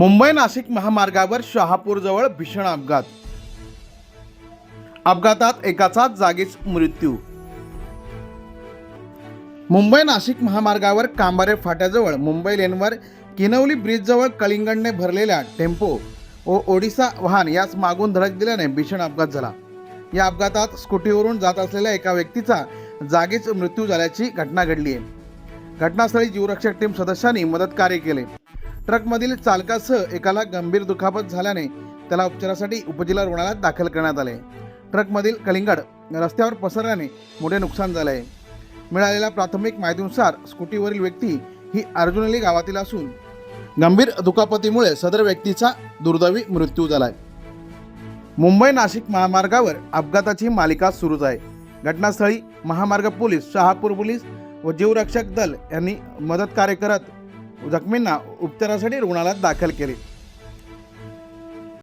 मुंबई नाशिक महामार्गावर शहापूरजवळ भीषण अपघात. अपघातात एकाचा जागीच मृत्यू. मुंबई नाशिक महामार्गावर कांबारे फाट्याजवळ मुंबई लेनवर किनवली ब्रिजजवळ कलिंगणने भरलेल्या टेम्पो व ओडिसा वाहन यास मागून धडक दिल्याने भीषण अपघात झाला. या अपघातात स्कूटीवरून जात असलेल्या एका व्यक्तीचा जागीच मृत्यू झाल्याची घटना घडली आहे घटनास्थळी जीवरक्षक टीम सदस्यांनी मदत कार्य केले. ट्रकमधील चालकासह एकाला गंभीर दुखापत झाल्याने त्याला उपचारासाठी उपजिल्हा रुग्णालयात दाखल करण्यात आले. ट्रकमधील कलिंगड रस्त्यावर पसरल्याने मोठे नुकसान झाले आहे. मिळालेल्या प्राथमिक माहितीनुसार स्कूटीवरील व्यक्ती ही अर्जुनली गावातील असून गंभीर दुखापतीमुळे सदर व्यक्तीचा दुर्दैवी मृत्यू झालाय. मुंबई नाशिक महामार्गावर अपघाताची मालिका सुरूच आहे. घटनास्थळी महामार्ग पोलीस शहापूर पोलीस व जीवरक्षक दल यांनी मदत कार्य करत जखमींना उपचारासाठी रुग्णालयात दाखल केले.